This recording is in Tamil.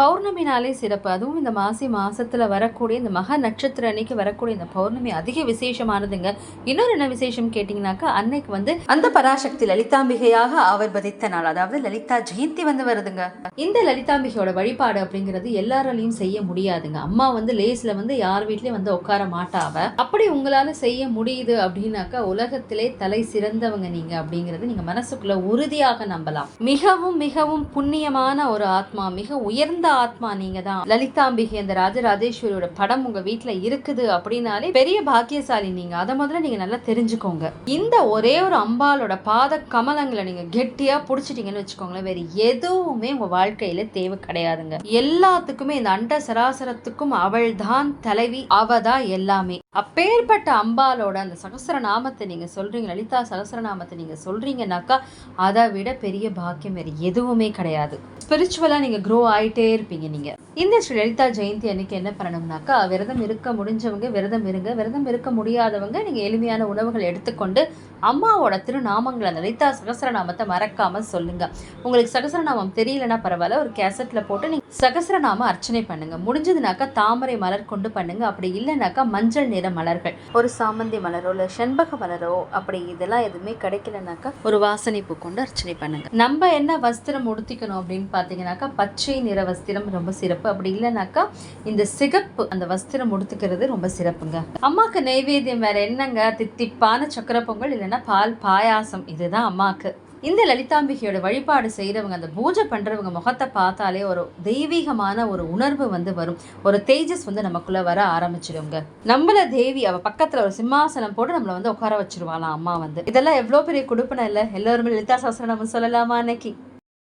பௌர்ணமினாலே சிறப்பு. அதுவும் இந்த மாசி மாசத்துல வரக்கூடிய இந்த மக நட்சத்திர அன்னைக்கு வரக்கூடிய இந்த பௌர்ணமி அதிக விசேஷமானதுங்க. இன்னொரு என்ன விசேஷம் கேட்டிங்கனாக்கா அன்னைக்கு வந்து அந்த பராசக்தி லலிதாம்பிகையாக அவர் பதித்த நாள். அதாவது லலிதா ஜெயந்தி வந்து வருதுங்க. இந்த லலிதாம்பிகையோட வழிபாடு அப்படிங்கிறது எல்லாராலையும் செய்ய முடியாதுங்க. அம்மா வந்து லேஸ்ல வந்து யார் வீட்லயும் வந்து உட்கார மாட்டாவ அப்படி உங்களால செய்ய முடியுது அப்படின்னாக்கா உலகத்திலே தலை சிறந்தவங்க நீங்க அப்படிங்கறது நீங்க மனசுக்குள்ள உறுதியாக நம்பலாம். மிகவும் மிகவும் புண்ணியமான ஒரு ஆத்மா மிக உயர்ந்த ஆத்மா நீங்க தான் லலிதாம்பிகை அந்த ராஜராஜேஸ்வரியோட படம் உங்க வீட்டுல இருக்குது அப்படின்னாலே பெரிய பாக்கியசாலி நீங்க. அதை முதல்ல நீங்க நல்லா தெரிஞ்சுக்கோங்க. இந்த ஒரே ஒரு அம்பாலோட பாத கமலங்களை நீங்க கெட்டியா புடிச்சிட்டீங்கன்னு வச்சுக்கோங்களேன். வேற எதுவுமே உங்க வாழ்க்கையில தேவை கிடையாதுங்க. எல்லாத்துக்குமே இந்த அண்ட சராசரத்துக்கும் அவள் தான் தலைவி அவ தான் எல்லாமே. அப்பேற்பட்ட அம்பாலோட அந்த சகஸ்ர நாமத்தை நீங்க சொல்றீங்க லலிதா சகஸ்ர நாமத்தை நீங்க சொல்றீங்கன்னாக்கா அதை விட பெரிய பாக்கியம் வேற எதுவுமே கிடையாது. ஸ்பிரிச்சுவலா நீங்க க்ரோ ஆயிட்டே இருப்பீங்க நீங்க. இந்த ஸ்ரீ லலிதா ஜெயந்தி அன்னைக்கு என்ன பண்ணணும்னாக்கா விரதம் இருக்க முடிஞ்சவங்க விரதம் இருங்க விரதம் இருக்க முடியாதவங்க நீங்கள் எளிமையான உணவுகள் எடுத்துக்கொண்டு அம்மாவோட திருநாமங்களை அந்த லலிதா சகசரநாமத்தை மறக்காமல் சொல்லுங்கள் உங்களுக்கு சகசரநாமம் தெரியலனா பரவாயில்ல ஒரு கேசட்டில் போட்டு நீங்கள் சகஸ்ரநாம அர்ச்சனை பண்ணுங்கள் முடிஞ்சதுனாக்கா தாமரை மலர் கொண்டு பண்ணுங்கள் அப்படி இல்லைனாக்கா மஞ்சள் நிற மலர்கள். ஒரு சாமந்தி மலரோ இல்லை செண்பக மலரோ அப்படி இதெல்லாம் எதுவுமே கிடைக்கலனாக்கா ஒரு வாசனை பூ கொண்டு அர்ச்சனை பண்ணுங்க. நம்ம என்ன வஸ்திரம் உடுத்திக்கணும் அப்படின்னு பார்த்தீங்கன்னாக்கா பச்சை நிற வஸ்திரம் ரொம்ப சிறப்பு. அப்படி இல்லைனாக்கா இந்த சிகப்பு அந்த வஸ்திரம் உடுத்துக்கிறது ரொம்ப சிறப்புங்க. அம்மாக்கு நைவேத்தியம் வேற என்னங்க? தித்திப்பான சக்கர பொங்கல் இல்லைன்னா பால் பாயாசம். இதுதான் அம்மாக்கு. இந்த லலிதாம்பிகையோட வழிபாடு செய்கிறவங்க அந்த பூஜை பண்ணுறவங்க முகத்தை பார்த்தாலே ஒரு தெய்வீகமான ஒரு உணர்வு வந்து வரும். ஒரு தேஜஸ் வந்து நமக்குள்ளே வர ஆரம்பிச்சிடுங்க நம்மள தேவி அவள் பக்கத்தில் ஒரு சிம்மாசனம் போட்டு நம்மளை வந்து உட்கார வச்சிருவாளாம் அம்மா வந்து. இதெல்லாம் எவ்வளோ பெரிய கொடுப்பனை இல்லை? எல்லாருமே லலிதா சாஸ்திரம் நம்ம சொல்லலாமா அன்னைக்கு?